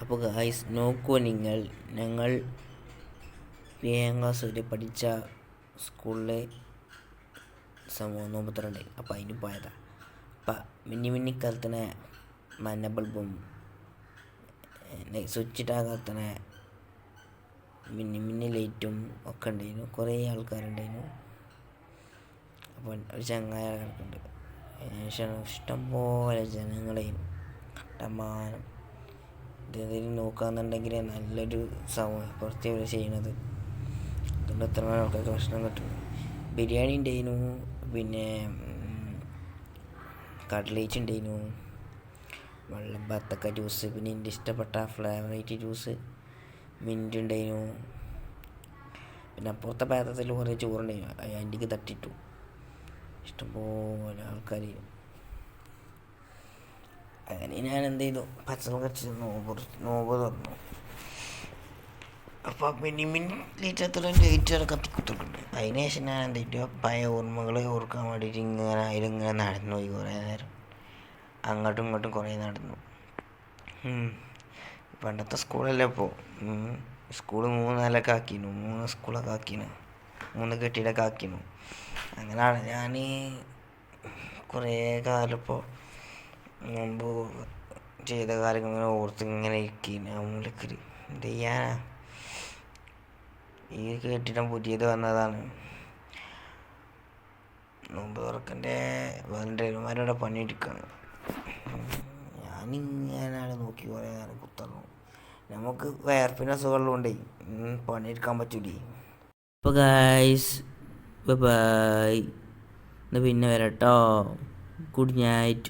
അപ്പോൾ ഗായ്സ് നോക്കൂ നിങ്ങൾ ഞങ്ങൾ ഏഴാം ക്ലാസ് വരെ പഠിച്ച സ്കൂളിലെ സംഭവം നോമ്പത്തിരണ്ട് അപ്പോൾ അതിന് പോയതാ. അപ്പം മിന്നി മിന്നി കലത്തിനെ മഞ്ഞ ബൾബും സ്വിച്ചിട്ടാ കത്തുന്ന മിന്നി മിന്നി ലൈറ്റും ഒക്കെ ഉണ്ടായിരുന്നു. കുറേ ആൾക്കാരുണ്ടായിരുന്നു. അപ്പോൾ ഒരു ചങ്ങായ കിടക്കുന്നുണ്ട് ഇഷ്ടം ഇഷ്ടംപോലെ ജനങ്ങളെയും ടമാനം ഇതെന്തെങ്കിലും നോക്കുകയെന്നുണ്ടെങ്കിൽ നല്ലൊരു സമൂഹം പുറത്ത് ഇവർ ചെയ്യണത്. അതുകൊണ്ട് എത്ര ആൾക്കാർക്ക് ഭക്ഷണം കിട്ടും. ബിരിയാണി ഉണ്ടായിരുന്നു പിന്നെ കട്ലേറ്റ് ഉണ്ടായിരുന്നു വെള്ളം ബത്തക്ക ജ്യൂസ് പിന്നെ എന്റെ ഇഷ്ടപ്പെട്ട ഫ്ലേവറേറ്റ് ജ്യൂസ് മിന്റ് ഉണ്ടായിരുന്നു പിന്നെ അപ്പുറത്തെ പാത്രത്തിൽ കുറേ ചോറുണ്ടായിരുന്നു അതിന്റെ തട്ടിട്ടു. ഇഷ്ടംപോലെ ആൾക്കാർ അങ്ങനെ ഞാൻ എന്ത് ചെയ്തു പച്ചമുളക് കടിച്ച് നോമ്പ് നോമ്പ് തുറന്നു. അപ്പോൾ മിനി മിനി എത്ര ലൈറ്റ് കത്തിക്കുത്തിട്ടുണ്ട് അതിന് ശേഷം ഞാൻ എന്ത് ചെയ്തു പഴയ ഓർമ്മകൾ ഓർക്കാൻ വേണ്ടിയിട്ട് ഇങ്ങനെ അതിലിങ്ങനെ നടന്നു പോയി കുറേ നേരം. അങ്ങോട്ടും ഇങ്ങോട്ടും കുറേ നടന്നു. പണ്ടത്തെ സ്കൂളല്ലേ ഇപ്പോൾ സ്കൂൾ മൂന്ന് നിലയൊക്കെ ആക്കിനു. മൂന്ന് സ്കൂളൊക്കെ ആക്കിനു. മൂന്ന് കെട്ടിടമൊക്കെ ആക്കിനു. അങ്ങനെയാണ് ഞാൻ കുറേ കാലം ഇപ്പോൾ മുമ്പ് ചെയ്ത കാര്യങ്ങൾ ഇങ്ങനെ ഓർത്ത് ഇങ്ങനെ മൂലക്കര് എന്ത് ചെയ്യാനാ? ഈ കെട്ടിടം പുതിയത് വന്നതാണ്. നോമ്പ് തുറക്കന്റെ വളണ്ടിയർമാരുടെ പണിയെടുക്കുകയാണ് ഞാനിങ്ങനെയാണ് നോക്കി കുറേ കുത്തന്നു നമുക്ക് വയർപ്പിന് അസുഖമുള്ളതുകൊണ്ടേ പണിയെടുക്കാൻ പറ്റൂലേ. അപ്പോൾ ഗായ്സ് ബൈ എന്നാൽ പിന്നെ വരട്ടോ. Good night